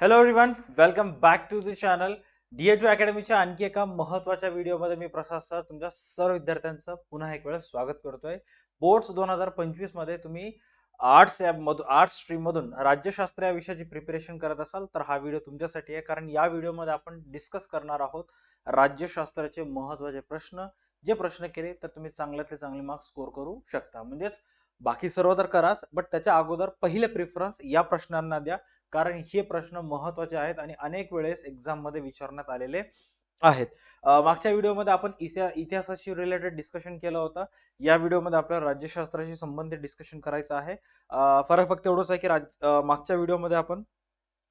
Hello everyone welcome back to the channel डीएटू अकॅडमीच्या आणखी एका महत्त्वाच्या व्हिडिओमध्ये मी प्रसाद सर तुमच्या सर्व विद्यार्थ्यांचं पुन्हा एक वेळेस स्वागत करतोय. बोर्ड्स दोन हजार पंचवीसमध्ये तुम्ही आर्ट्स या मधून आर्ट्स स्ट्रीम मधून राज्यशास्त्र या विषयाची प्रिपरेशन करत असाल तर हा व्हिडिओ तुमच्यासाठी आहे. कारण या व्हिडिओमध्ये आपण डिस्कस करणार आहोत राज्यशास्त्राचे महत्त्वाचे प्रश्न. जे प्रश्न केले तर तुम्ही चांगल्यातले चांगले मार्क्स स्कोर करू शकता. म्हणजेच बाकी सर्व तर कराच बट त्याच्या अगोदर पहिले प्रिफरन्स या प्रश्नांना द्या. कारण हे प्रश्न महत्त्वाचे आहेत आणि अनेक वेळेस एक्झाममध्ये विचारण्यात आलेले आहेत. मागच्या व्हिडिओमध्ये आपण इतिहासाशी रिलेटेड डिस्कशन केलं होतं. या व्हिडिओमध्ये आपल्याला राज्यशास्त्राशी संबंधित डिस्कशन करायचं आहे. फरक फक्त एवढंच आहे की राज- मागच्या व्हिडिओमध्ये आपण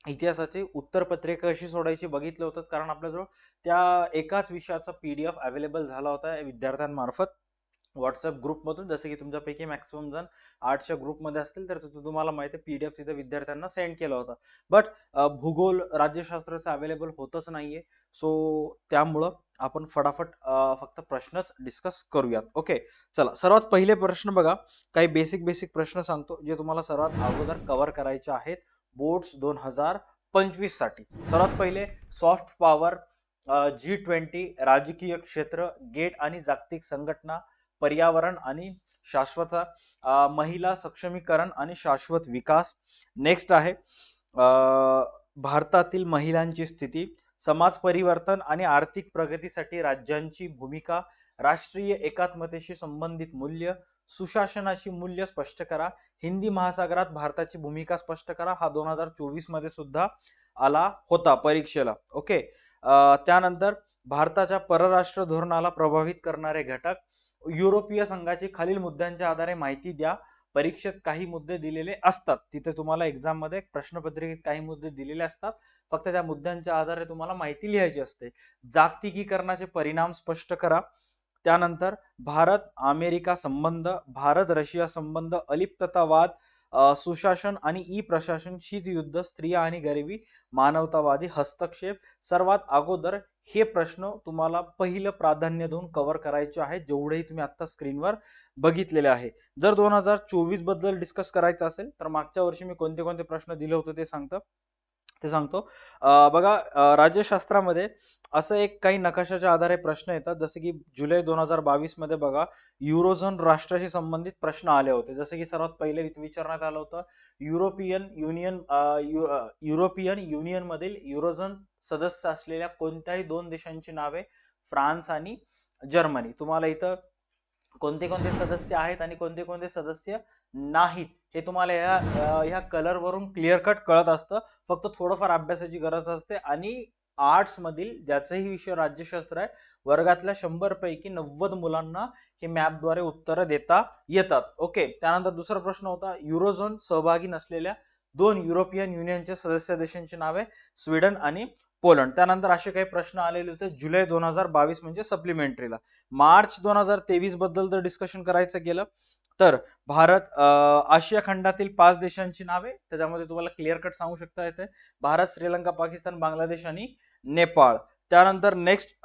इतिहासाची उत्तरपत्रिका कशी सोडायची बघितलं होतं. कारण आपल्याजवळ त्या एकाच विषयाचा पीडीएफ अवेलेबल झाला होता विद्यार्थ्यांमार्फत. व्हॉट्सअप ग्रुपमधून जसं की तुमच्यापैकी मॅक्सिमम जण आर्टच्या ग्रुपमध्ये असतील तर तुम्हाला माहिती आहे पीडीएफ तिथे विद्यार्थ्यांना सेंड केला होता. बट भूगोल राज्यशास्त्राचं अवेलेबल होतच नाहीये. सो त्यामुळं आपण फटाफट फक्त प्रश्नच डिस्कस करूयात. ओके चला सर्वात पहिले प्रश्न बघा. काही बेसिक बेसिक प्रश्न सांगतो जे तुम्हाला सर्वात अगोदर कव्हर करायचे आहेत. बोर्ड्स दोन हजार पंचवीससाठी. सर्वात पहिले सॉफ्ट पॉवर जी ट्वेंटी राजकीय क्षेत्र गेट आणि जागतिक संघटना पर्यावरण आणि शाश्वत महिला सक्षमीकरण आणि शाश्वत विकास. नेक्स्ट आहे भारतातील महिलांची स्थिती. समाज परिवर्तन आणि आर्थिक प्रगतीसाठी राज्यांची भूमिका. राष्ट्रीय एकात्मतेशी संबंधित मूल्य. सुशासनाची मूल्य स्पष्ट करा. हिंदी महासागरात भारताची भूमिका स्पष्ट करा. हा दोन हजार चोवीसमध्ये सुद्धा आला होता परीक्षेला. ओके त्यानंतर भारताच्या परराष्ट्र धोरणाला प्रभावित करणारे घटक. युरोपीय संघाची खालील मुद्द्यांच्या आधारे माहिती द्या. परीक्षेत काही मुद्दे दिलेले असतात. तिथे तुम्हाला एक्झाममध्ये प्रश्नपत्रिकेत काही मुद्दे दिलेले असतात. फक्त त्या मुद्द्यांच्या आधारे तुम्हाला माहिती लिहायची असते. जागतिकीकरणाचे परिणाम स्पष्ट करा. त्यानंतर भारत अमेरिका संबंध भारत रशिया संबंध अलिप्ततावाद सुशासन आणि ई प्रशासन शीतयुद्ध स्त्रिया आणि गरिबी मानवतावादी हस्तक्षेप सर्वात अगोदर हे प्रश्न तुम्हाला पहिलं प्राधान्य देऊन कव्हर करायचे आहे जेवढेही तुम्ही आता स्क्रीनवर बघितलेले आहे. जर दोन हजार चोवीसबद्दल डिस्कस करायचं असेल तर मागच्या वर्षी मी कोणते कोणते प्रश्न दिले होते ते सांगतो. ते सांगतो. बघा राज्यशास्त्रामध्ये असं एक काही नकाशाच्या आधारे प्रश्न येतात. जसे की जुलै दोन हजार बावीसमध्ये बघा युरोझोन राष्ट्राशी संबंधित प्रश्न आले होते. जसे की सर्वात पहिले विचारण्यात आलं होतं युरोपियन युनियन यु- युरोपियन युनियन मधील युरोझोन सदस्य असलेल्या कोणत्याही दोन देशांची नावे फ्रान्स आणि जर्मनी. तुम्हाला इथं कोणते कोणते सदस्य आहेत आणि कोणते कोणते सदस्य नाहीत? हे तुम्हाला या ह्या कलर वरून क्लिअर कट कळत असतं. फक्त थोडंफार अभ्यासाची गरज असते आणि आर्ट्स मधील ज्याचाही विषय राज्यशास्त्र आहे वर्गातल्या शंभर पैकी नव्वद मुलांना हे मॅपद्वारे उत्तरं देता येतात. ओके त्यानंतर दुसरा प्रश्न होता युरोझोन सहभागी नसलेल्या दोन युरोपियन युनियनच्या सदस्य देशांची नावे स्वीडन आणि पोलंड. त्यानंतर असे काही प्रश्न आलेले होते. जुलै दोन हजार बावीस म्हणजे सप्लिमेंटरीला मार्च दोन हजार तेवीसबद्दल जर डिस्कशन करायचं गेलं. तर भारत आशिया खंडातील पाच देशांची नावे. त्याच्यामध्ये तुम्हाला क्लिअर कट सांगू शकता येते. भारत श्रीलंका पाकिस्तान बांगलादेश आणि नेपाळ. त्यानंतर नेक्स्ट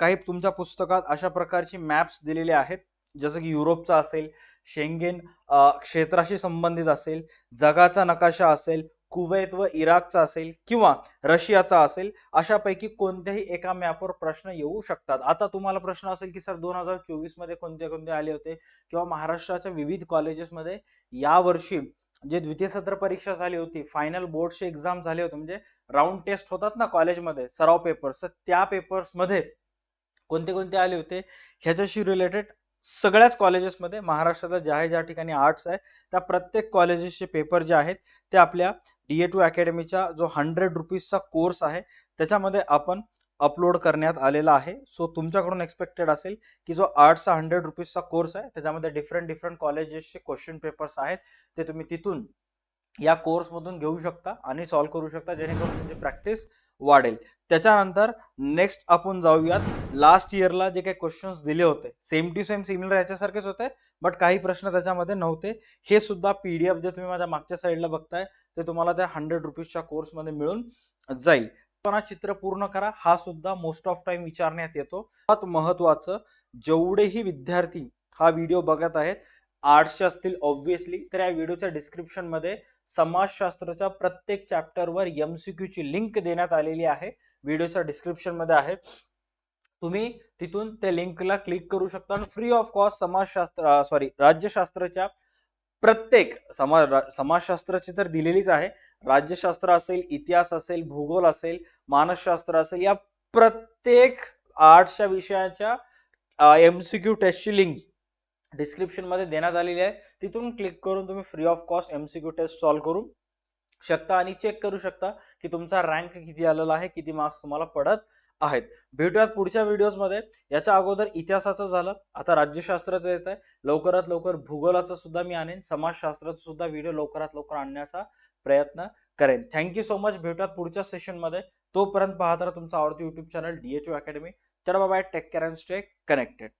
काही तुमच्या पुस्तकात अशा प्रकारची मॅप्स दिलेले आहेत. जसं की युरोपचा असेल शेंगेन क्षेत्राशी संबंधित असेल जगाचा नकाशा असेल कुवैत व इराकचा असेल किंवा रशियाचा असेल अशापैकी कोणत्याही एका मॅपवर प्रश्न येऊ शकतात. आता तुम्हाला प्रश्न असेल की सर दोन हजार चोवीसमध्ये कोणते कोणते आले होते? किंवा महाराष्ट्राच्या विविध कॉलेजेसमध्ये या वर्षी जे द्वितीय सत्र परीक्षा झाली होती फायनल बोर्डचे एक्झाम झाले होते म्हणजे राऊंड टेस्ट होतात ना कॉलेजमध्ये सराव पेपर्स त्या पेपर्समध्ये कोणते कोणते आले होते? ह्याच्याशी रिलेटेड सगळ्याच कॉलेजेसमध्ये महाराष्ट्रात ज्या ज्या ठिकाणी आर्ट्स आहे त्या प्रत्येक कॉलेजेसचे पेपर जे आहेत ते आपल्या डीए टू अकॅडमीचा जो हंड्रेड रुपीजचा कोर्स आहे त्याच्यामध्ये आपण अपलोड करण्यात आलेला आहे. सो तुमच्याकडून एक्सपेक्टेड असेल की जो आर्ट्सचा हंड्रेड रुपीजचा कोर्स आहे त्याच्यामध्ये डिफरंट डिफरंट कॉलेजेसचे क्वेश्चन पेपर्स आहेत ते तुम्ही तिथून या कोर्स मधून घेऊ शकता आणि सॉल्व्ह करू शकता जेणेकरून तुमची प्रॅक्टिस वाढेल. त्याच्यानंतर नेक्स्ट आपण जाऊयात. लास्ट इयरला जे काही क्वेश्चन्स दिले होते सेम टू सेम सिमिलर याच्यासारखेच होते बट काही प्रश्न त्याच्यामध्ये नव्हते. हे सुद्धा पीडीएफ जे तुम्ही माझ्या मागच्या साईडला बघताय ते तुम्हाला त्या हंड्रेड रुपीजच्या कोर्समध्ये मिळून जाईल. पण चित्र पूर्ण करा. हा सुद्धा मोस्ट ऑफ टाइम विचारण्यात येतो. सर्वात महत्वाचं जेवढेही विद्यार्थी हा व्हिडिओ बघत आहेत आर्ट्सचे असतील ऑब्व्हियसली तर या व्हिडिओच्या डिस्क्रिप्शनमध्ये समाजशास्त्राच्या प्रत्येक चॅप्टरवर एमसीक्यू ची लिंक देण्यात आलेली आहे. व्हिडिओच्या डिस्क्रिप्शनमध्ये आहे. तुम्ही तिथून त्या लिंकला क्लिक करू शकता आणि फ्री ऑफ कॉस्ट समाजशास्त्र सॉरी राज्यशास्त्राच्या प्रत्येक समाज समाजशास्त्राची तर दिलेलीच आहे. राज्यशास्त्र असेल इतिहास असेल भूगोल असेल मानसशास्त्र असेल या प्रत्येक आर्ट्सच्या विषयाच्या एमसीक्यू टेस्टची लिंक डिस्क्रिप्शनमध्ये देण्यात आलेली आहे. तिथून क्लिक करून तुम्ही free of cost MCQ test solve करू शकता आणि चेक करू शकता की तुमचा रँक किती आलेला आहे किती मार्क्स तुम्हाला पडत आहेत. भेटूयात पुढच्या व्हिडिओजमध्ये. याच्या अगोदर इतिहासाचं झालं. आता राज्यशास्त्राचं येत आहे लवकरात लवकर भूगोलाचं सुद्धा मी आणेन. समाजशास्त्राचा सुद्धा व्हिडिओ लवकरात लवकर आणण्याचा प्रयत्न करेन. थँक्यू सो मच भेटूयात पुढच्या सेशनमध्ये. तोपर्यंत पाहत राहा तुमचा आवडती युट्यूब चॅनल डीएचओ अकॅडमी चला bye take care and stay connected